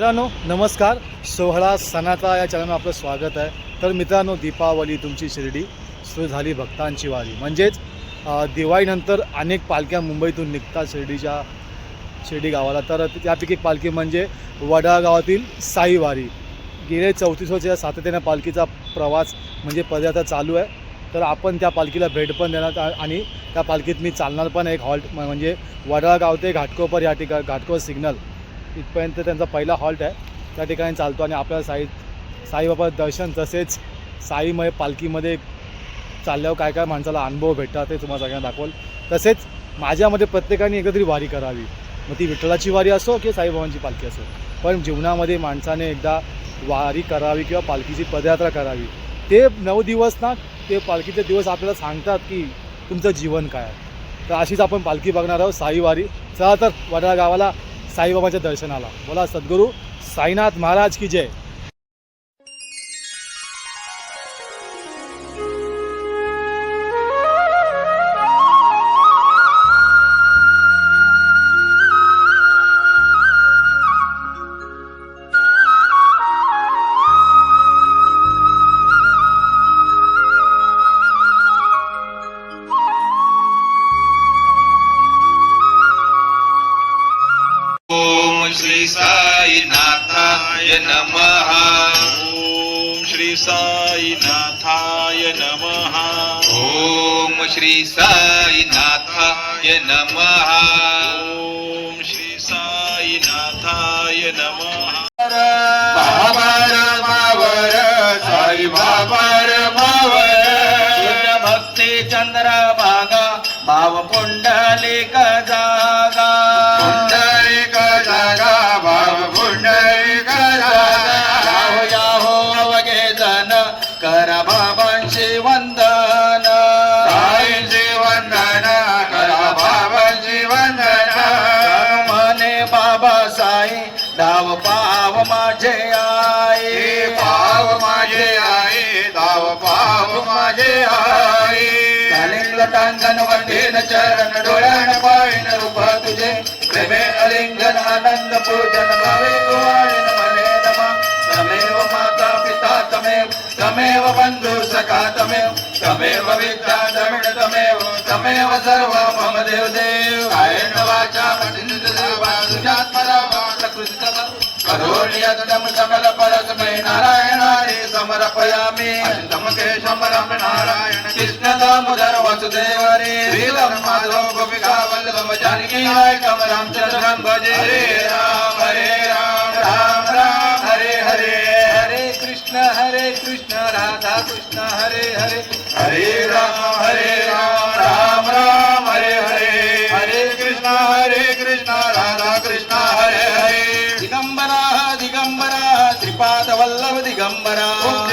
मित्रांनो नमस्कार. सोहळा सणाचा या चॅनलवर आपलं स्वागत आहे. तर मित्रांनो दीपावली तुमची शिर्डी सुरू झाली भक्तांची वारी. म्हणजेच दिवाळीनंतर अनेक पालख्या मुंबईतून निघतात शिर्डीच्या शिर्डी गावाला. तर त्यापैकी एक पालखी म्हणजे वडाळ गावातील साई वारी. गेले चौतीस वर्ष या सातत्याने पालखीचा प्रवास म्हणजे पदयात्रा चालू आहे. तर आपण त्या पालखीला भेट पण देणार आणि त्या पालखीत मी चालणार पण एक हॉल्ट म्हणजे वडाळ गाव ते घाटकोपर या ठिकाणी घाटकोपर सिग्नल. इथपर्यंत त्यांचा पहिला हॉल्ट आहे. त्या ठिकाणी चालतो आणि आपल्याला साई साईबाबा दर्शन तसेच साईमय पालखीमध्ये चालल्यावर काय काय माणसाला अनुभव भेटतात ते तुम्हाला सगळ्यांना दाखवल. तसेच माझ्यामध्ये प्रत्येकाने एकदा तरी वारी करावी. मग ती विठ्ठलाची वारी असो किंवा साईबाबांची पालखी असो. पण जीवनामध्ये माणसाने एकदा वारी करावी किंवा पालखीची पदयात्रा करावी. ते नऊ दिवस ना ते पालखीचे दिवस आपल्याला सांगतात की तुमचं जीवन काय आहे. तर अशीच आपण पालखी बघणार आहोत साई वारी. चला तर वडाळा गावाला साईबाबाच्या दर्शनाला. बोला सद्गुरू साईनाथ महाराज की जय. साईनाथाय नमः। ओम श्री साईनाथाय नमः। बाबर मावर साई बाबर मावर भक्ती चंद्र भागा भाव पुंडलिक जागा चरण डोळ्यान पायन रूप तुझे प्रेमे अलिंगन आनंद पूजन भावे कुवाळीन मने नमा। तमेव माता पिता तमेव तमेव बंधु सखा तमेव तमेव विद्या द्रविड तमेव तमेव सर्व मम देव देव कायेन वाचा मनसेन देवा तुझ्यात्मरा कृत సరోణ్యద్దము సమల పరస్మై నారాయణారి సమర్పయామి. అష్టమ కేశవ రమ నారాయణ కృష్ణ దామోదర వసుదేవరే. శ్రీలం మాధవ గోపికా వల్లభమ జానకి నాయకం రామచంద్రం భజే. హరే రామ హరే రామ రామ రామ హరే హరే. హరే కృష్ణ హరే కృష్ణ రాధా కృష్ణ హరే హరే. హరే రామ హరే రామ రామ రామ హరే హరే. హరే కృష్ణ హరే కృష్ణ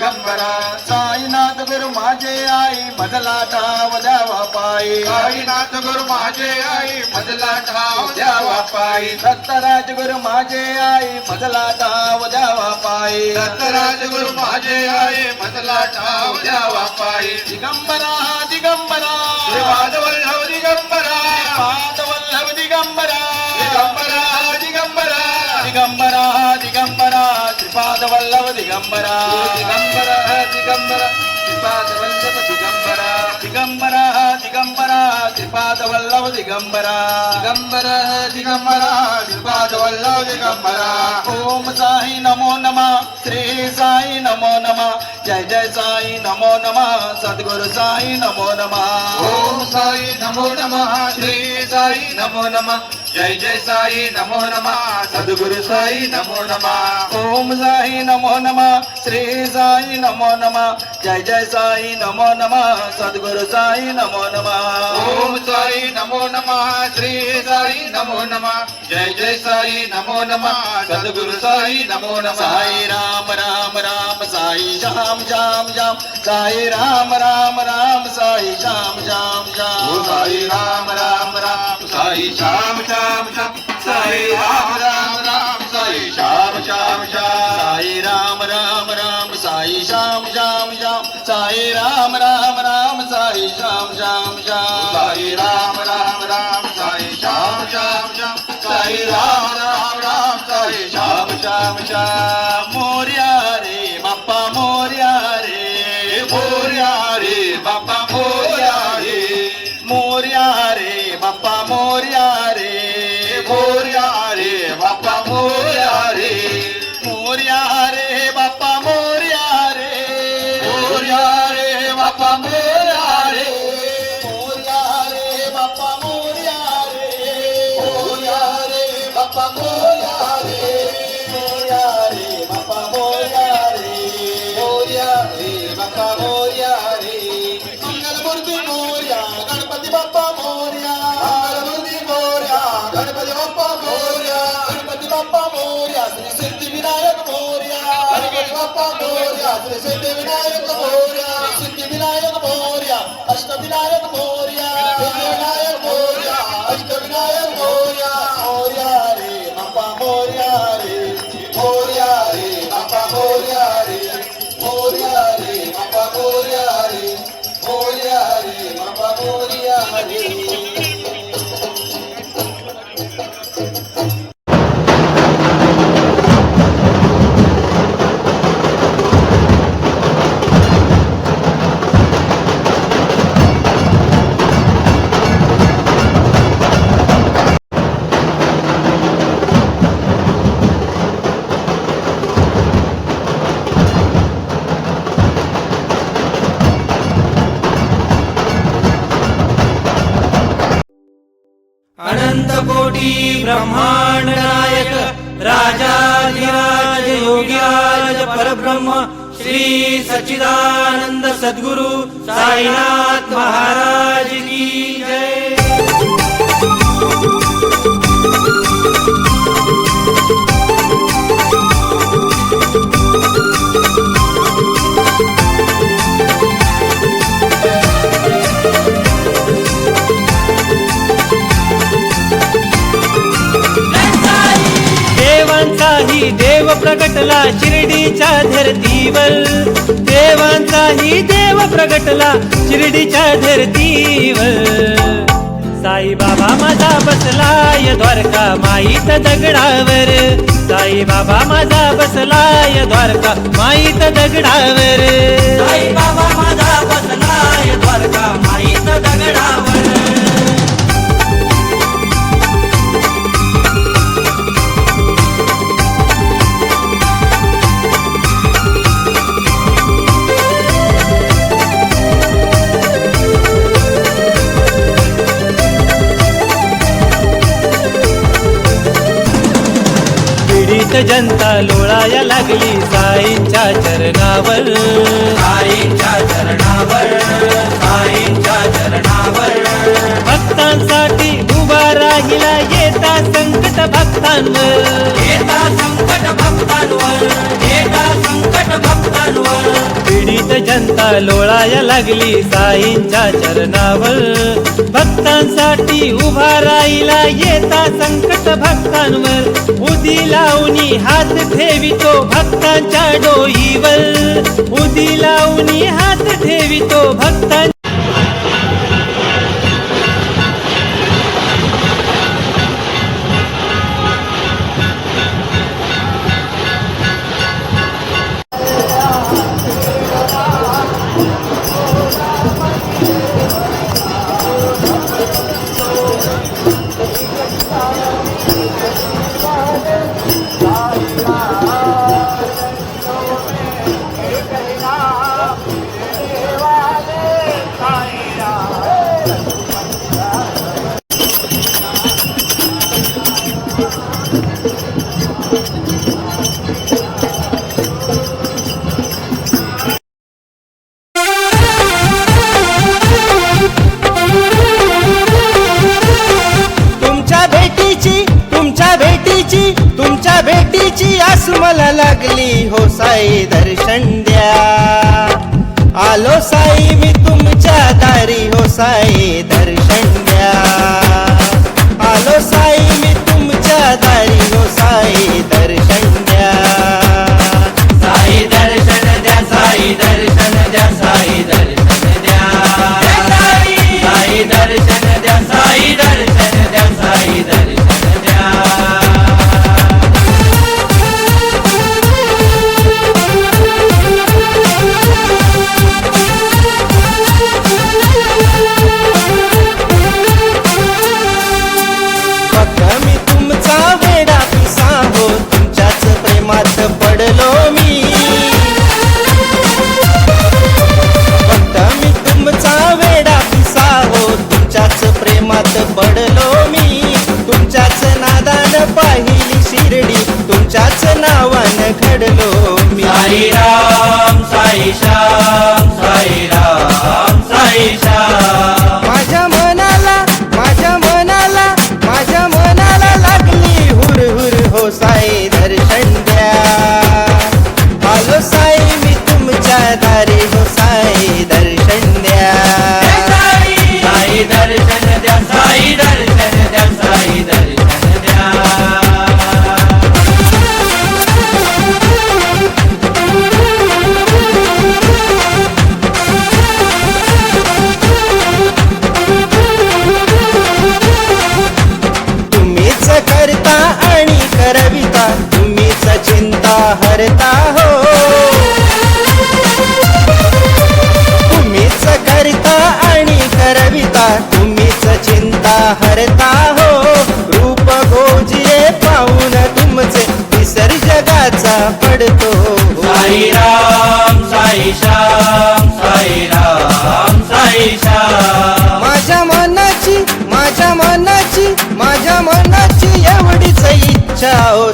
ಕಬ್ಬರ ಸಾಯಿನಾಥ ಗುರು ಮಾಜೆ ಆಯಿ ಮೊದಲಾಟ ಒದವ ಪಾಯಿ ಸಾಯಿನಾಥ ಗುರು ಮಾಜೆ ಆಯಿ ಮೊದಲಾಟ ಒದವ ಪಾಯಿ ದತ್ತರಾಜ ಗುರು ಮಾಜೆ ಆಯಿ ಮೊದಲಾಟ ಒದವ ಪಾಯಿ ದತ್ತರಾಜ ಗುರು ಮಾಜೆ ಆಯಿ ಮೊದಲಾಟ ಒದವ ಪಾಯಿ ದಿಗಂಬರ ದಿಗಂಬರ ಪಾದವಲ್ಲವ ದಿಗಂಬರ ಪಾದವಲ್ಲವ ದಿಗಂಬರ ದಿಗಂಬರ ದಿಗಂಬರ ದಿಗಂಬರ ದಿಗಂಬರ శ్రీపాద వల్లవ దిగంబర దిగంబర దిగంబర శ్రీపాద వల్లవ దిగంబర. దిగంబర దిగంబర శ్రీపాద వల్లవ దిగంబర దిగంబర దిగంబర శ్రీపాద వల్లవ దిగంబర ఓం సాయి నమో నమ శ్రీ సాయి నమో నమ జయ జయ సాయి నమో నమ సద్గురు సాయి నమో నమ. ఓం సాయి నమో నమ శ్రీ సాయి నమో నమ. जय जय साई नमो नमः सद्गुरु साई नमो नमः ओम साई नमो नमः श्री साई नमो नमः जय जय साई नमो नमः सद्गुरु साई नमो नमः ओम साई नमो नमः श्री साई नमो नमः जय जय साई नमो नमः सद्गुरु साई नमो नमः साई राम राम राम साई श्याम श्याम श्याम साई राम राम राम साई श्याम श्याम श्याम साई राम राम राम साई श्याम श्याम श्याम साई राम राम राम साई श्याम श्याम श्याम साई राम राम राम साई श्याम श्याम श्याम साई राम राम राम साई श्याम श्याम श्याम साई राम राम राम साई श्याम श्याम श्याम साई राम राम राम साई श्याम श्याम श्याम 教えてみたいこと अनंत कोटी ब्रह्मांड नायक राजाधिराज योग्याज परब्रह्म श्री सच्चिदानंद सद्गुरु साईनाथ महाराज की जय। प्रगटला शिर्डीच्या धरतीवर. देवांचाही देव प्रगटला शिर्डीच्या धरतीवर. साईबाबा माझा बसलाय द्वारका माईत दगडावर. साईबाबा माझा बसलाय द्वारका माईत दगडावर. जनता लोळाया लागली साईंच्या चरणावर. साईंच्या चरणावर साईंच्या चरणावर. भक्तांसाठी उभा राहिला येता संकट भक्तांवर. येता संकट भक्तांवर येता संकट भक्तांवर. पीडित जनता लोळाया लागली साईंच्या चरणावर. भक्तांसाठी उभा राहिला येता संकट भक्तांवर. उदी लावणी हात ठेवितो भक्तांच्या डोईवर. उदी लावणी हात ठेवितो भक्तां हो साई दर्शन द्या. आलो साई मी तुमच्या दारी हो साई दर्शन द्या. आलो साई मी तुमच्या दारी हो साई दर्शन द्या. साई दर्शन द्या साई दर्शन द्या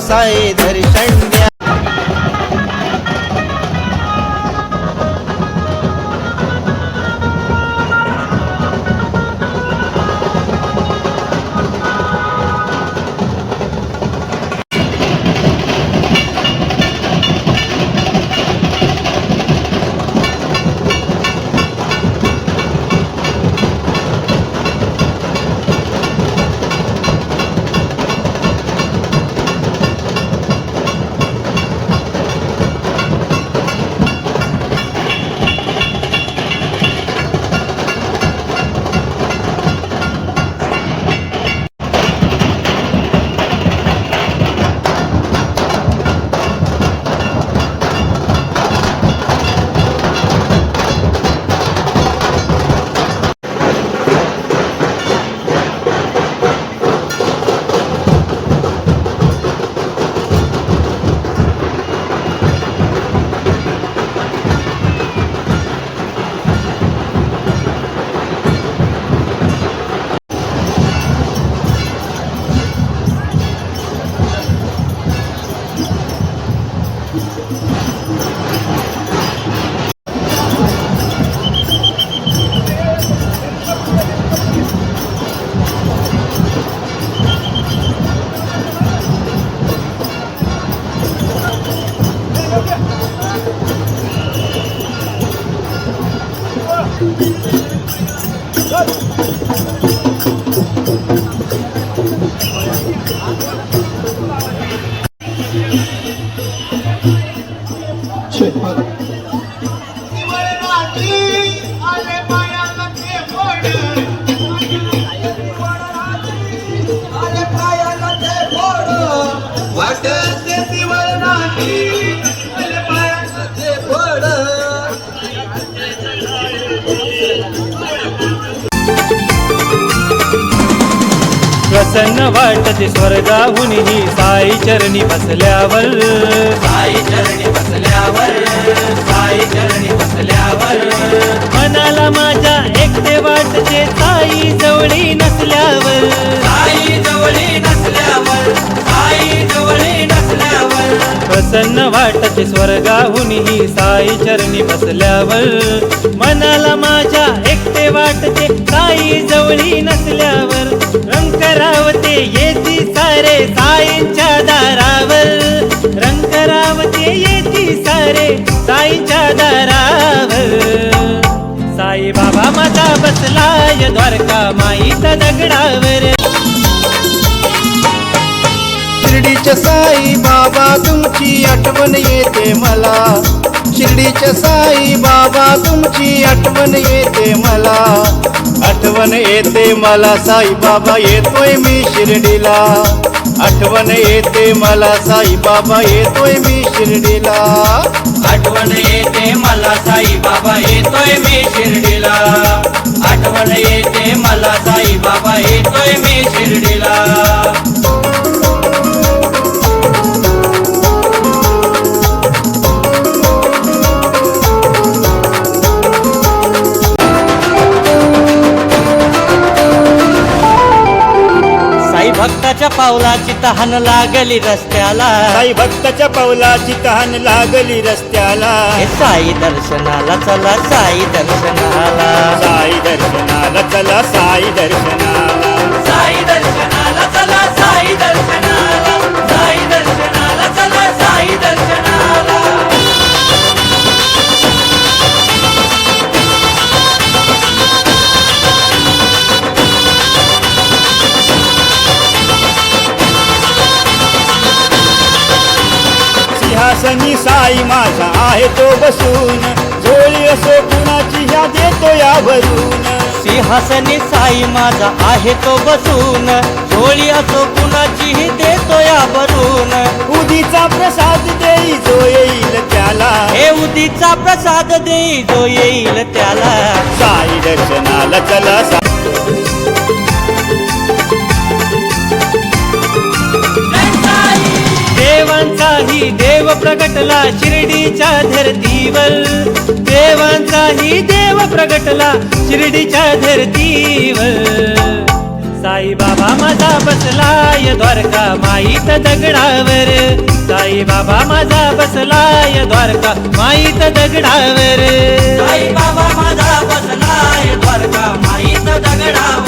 साई दर्शन प्रसन्न वाटते स्वर्गाहून ही साई चरणी बसल्यावर. साई चरणी बसल्यावर साई चरणी बसल्यावर. मनाला माझ्या एकटे वाटते साई जवळी नसल्यावर. साई जवळी नसल्यावर साई जवळी नसल्यावर. प्रसन्न वाटते स्वर्गाहून ही साई चरणी बसल्यावर. मनाला माझ्या एकटे वाटते साई जवळी नसल्यावर. रंकरावते येती सारे साईंच्या दारावर. रंकरावते येती सारे साईंच्या दारावर. साई बाबा माझा बसलाय द्वारका माईत दगडावर. शिर्डीच्या साई बाबा तुमची आठवण येते मला. शिर्डीच्या साई बाबा तुमची आठवण येते मला. आठवण येते मला साईबाबा येतोय मी शिर्डीला. आठवण येते मला साईबाबा येतोय मी शिर्डीला. आठवण येते मला साईबाबा येतोय मी शिर्डीला. आठवण येते मला साईबाबा येतोय मी शिर्डीला. पावलाची तहान लागली रस्त्याला. साई भक्ताच्या पावलाची तहान लागली रस्त्याला. हे साई दर्शनाला चला साई दर्शनाला. साई दर्शनाला चला साई दर्शनाला. साई दर्शनाला चला साई दर्शनाला. साई दर्शनाला चला साई दर्शनाला. सिंहासनी साई माझा आहे तो बसून. झोळी असो कुणाची ह्या देतो या भरून. सिंहासनी साई माझा आहे तो बसून. झोळी असो कुणाचीही देतो या भरून. उदीचा प्रसाद देई जो येईल त्याला. हे उदीचा प्रसाद देई जो येईल त्याला. साई दर्शनाला चला प्रगटला शिर्डीच्या धरतीवर. देवांचाही देव प्रगटला शिर्डीच्या धरतीवर. साईबाबा माझा बसलाय द्वारका माईत दगडावर. साईबाबा माझा बसलाय द्वारका माईत दगडावर. साई बाबा माझा बसलाय द्वारका माईत दगडावर.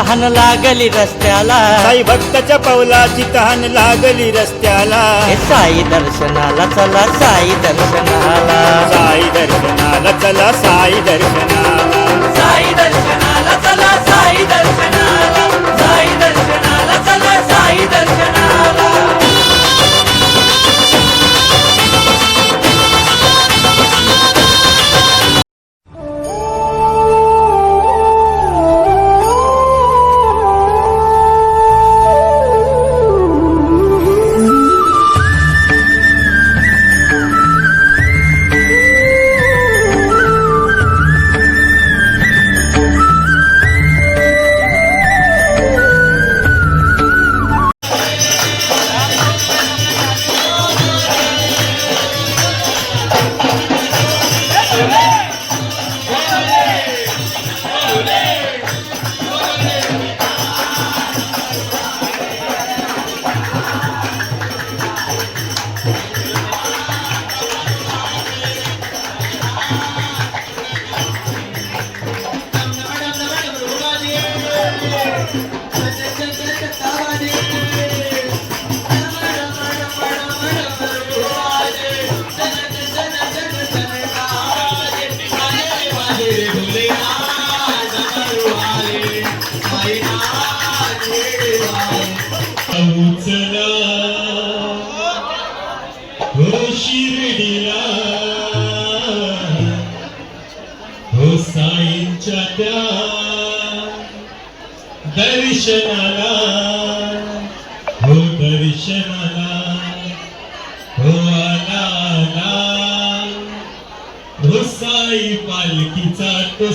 तहान लागली रस्त्याला. साई भक्ताच्या पावलाची तहान लागली रस्त्याला. हे साई दर्शनाला चला साई दर्शनाला. साई दर्शनाला चला साई दर्शनाला.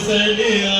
i Sanya.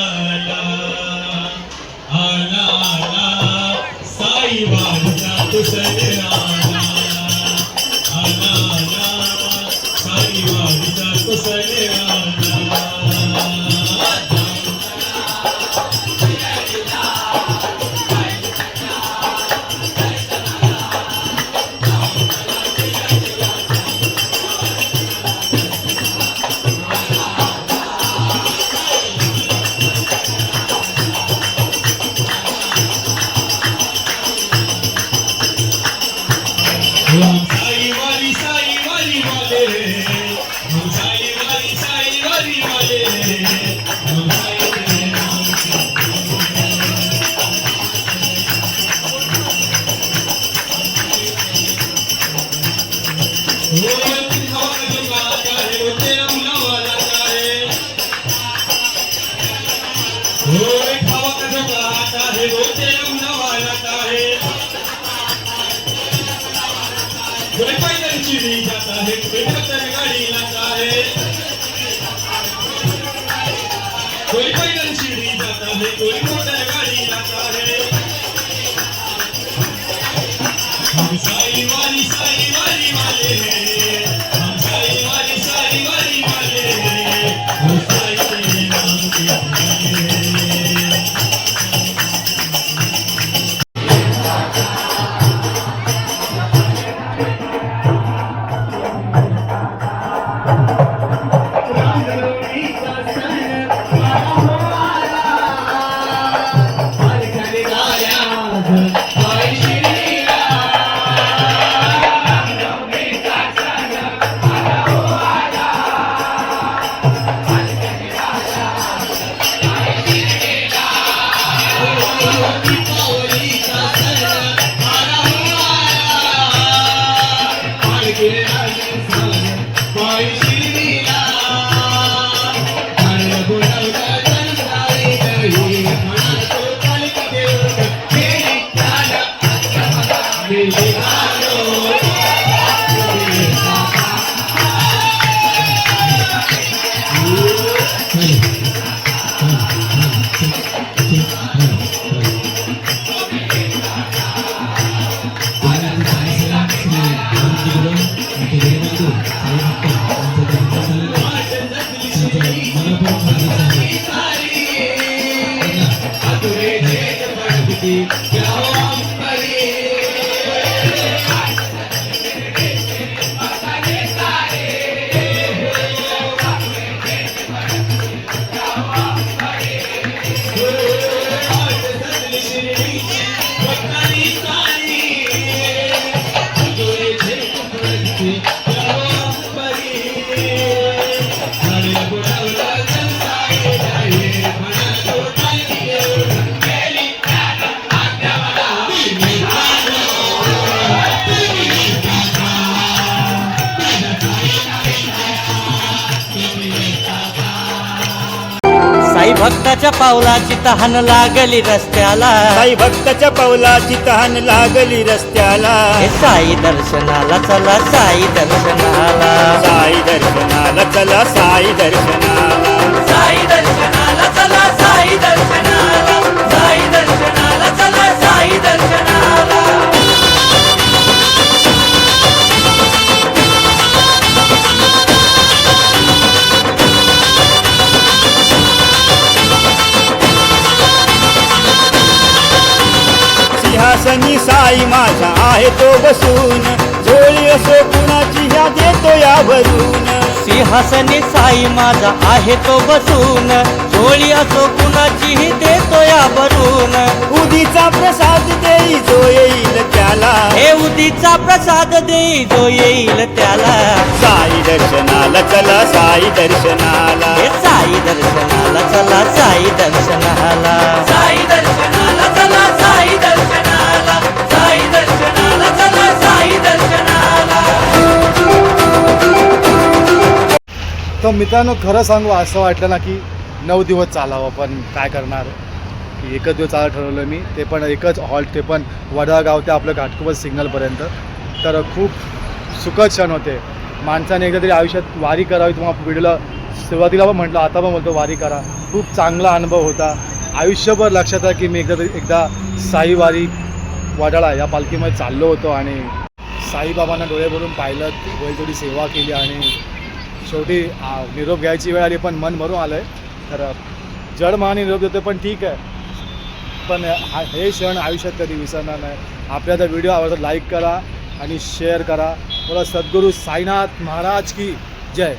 भक्ताच्या पावलाची तहान लागली रस्त्याला. साई भक्ताच्या पावलाची तहान लागली रस्त्याला. साई दर्शनाला चला साई दर्शनाला. साई दर्शनाला चला साई दर्शनाला. साई साई माझा आहे तो बसून. झोळी असो कुणाची ह्या देतो यावरून भरून. साई माझा आहे तो बसून. झोळी असो कुणाचीही देतो यावरून उदीचा प्रसाद देई जो येईल त्याला. हे उदीचा प्रसाद देई जो येईल त्याला. साई दर्शनाला चला साई दर्शनाला. साई दर्शनाला चला साई दर्शनाला. साई दर्शन तर मित्रांनो खरं सांगू असं वाटलं ना की नऊ दिवस चालावं पण काय करणार? की एकच दिवस चालत ठरवलं मी. ते पण एकच हॉल्ट ते पण वडागाव ते आपलं घाटकोपर सिग्नलपर्यंत तर खूप सुखद क्षण होते. माणसाने एकदा तरी आयुष्यात वारी करावी तुम्हाला व्हिडिओला सुरुवातीला पण म्हटलं आता पण बोलतो वारी करा. खूप चांगला अनुभव होता. आयुष्यभर लक्षात आहे की मी एकदा तरी एकदा साईवारी वडाळा या पालखीमध्ये चाललो होतो आणि साईबाबांना डोळे भरून पाहिलं होईल थोडी सेवा केली आणि शेवटी निरोप घ्यायची वेळ आली पण मन भरून आलं आहे तर जड महाने निरोप देतो पण ठीक आहे. पण हा हे क्षण आयुष्यात कधी विसरणार नाही. आपल्या तर व्हिडिओ आवडतो लाईक करा आणि शेअर करा. बोला सद्गुरू साईनाथ महाराज की जय.